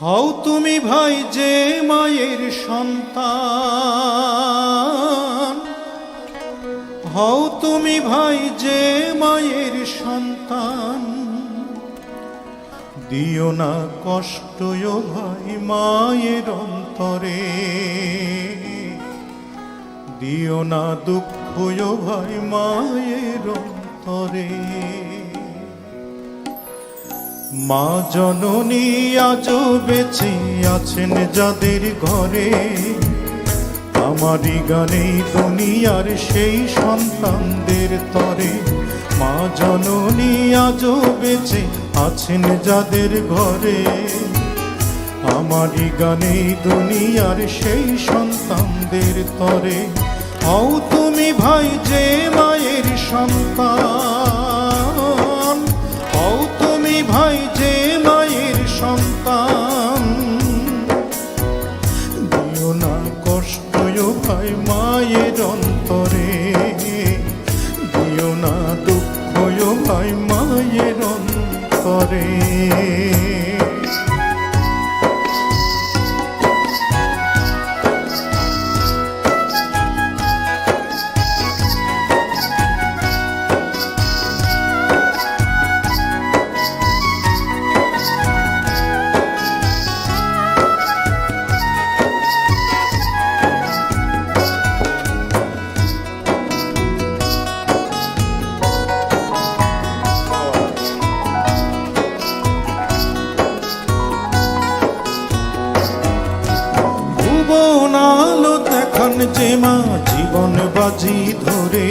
হও তুমি ভাই যে মায়ের সন্তান। হও তুমি ভাই যে মায়ের সন্তান। দিও না কষ্ট ভাই মায়ের অন্তরে। দিও না দুঃখ ভাই মায়ের অন্তরে। মা জননী আজও বেঁচে আছেন যাদের ঘরে। আমারই গানে দুনিয়ার সেই সন্তানদের তরে। মা জননী আজও বেঁচে আছেন যাদের ঘরে। আমারই গানে দুনিয়ার সেই সন্তানদের তরে। হও তুমি ভাই যে মায়ের সন্তান। ভাই যে মায়ের সন্তান। দিও না কষ্ট ভাই মায়ের অন্তরে। দিও না দুঃখ ভাই মায়ের অন্তরে। দেখান যে মা জীবন বাজি ধরে,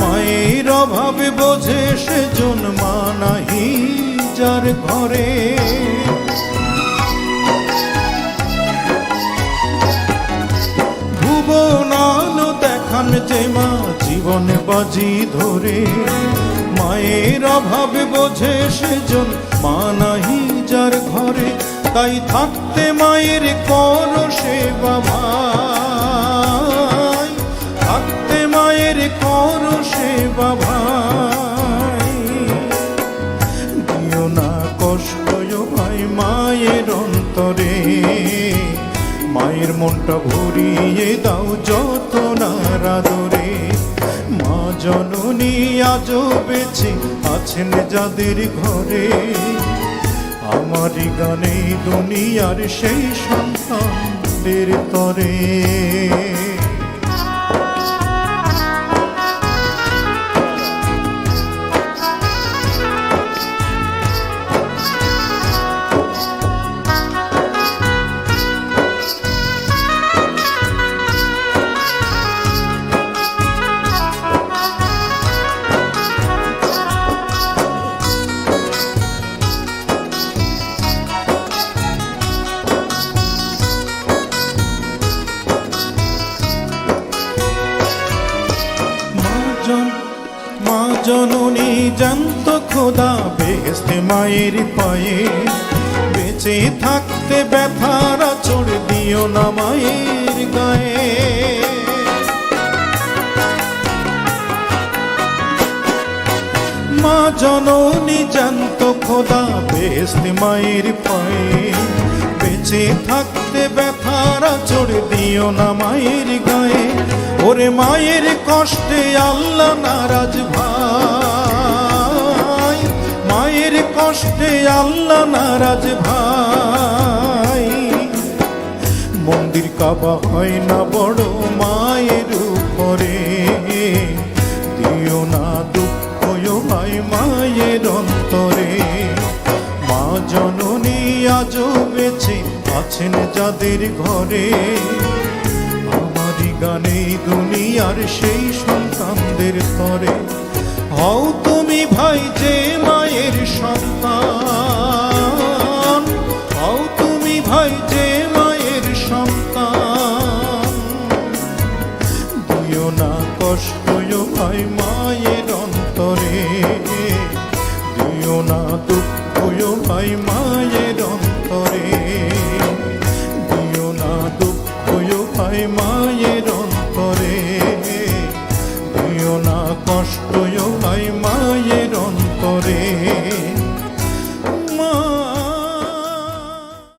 মায়ের অভাবে বোঝে সেজন মা নাহি যার ঘরে। ভুবন আলো দেখান যে মা জীবন বাজি ধরে, মায়ের অভাবে বোঝে সেজন মা নাহি যার ঘরে তাই থাকতে মায়ের কর সেবা ভাই। থাকতে মায়ের কর সেবা ভাই। দিও না কষ্ট ভাই মায়ের অন্তরে। মায়ের মনটা ভরিয়ে দাও যত নারাদরে মা জননী আজও বেঁচে আছেন যাদের ঘরে। আমারই গানে দুনিয়ার সেই সন্তানদের তরে। জানত খোদা বেহেস্তে মায়ের পায়ে। বেঁচে থাকতে ব্যথারা চড় দিও না মায়ের গায়ে। মা জননী জানত খোদা বেহেস্তে মায়ের পায়ে। বেঁচে থাকতে ব্যথারা চড় দিও না মায়ের গায়ে। ওরে মায়ের কষ্টে আল্লাহ নারাজ ভাই। কষ্টে আল্লাহ নারাজ ভাই। মন্দির কাবা হয় না বড় মায়ের উপরে। দিও না দুঃখ ভাই মায়ের অন্তরে। মা জননী আজও বেঁচে আছেন যাদের ঘরে। আমারই গানে দুনিয়ার সেই সন্তানদের তরে। হও তুমি ভাই যে মায়ের সন্তান। হও তুমি ভাই যে মায়ের সন্তান। দিও না কষ্ট ভাই মায়ের অন্তরে। দিও না দুঃখ ভাই মায়ের অন্তরে। দিও না দুঃখ ভাই মায়ের অন্তরে। দিও না কষ্ট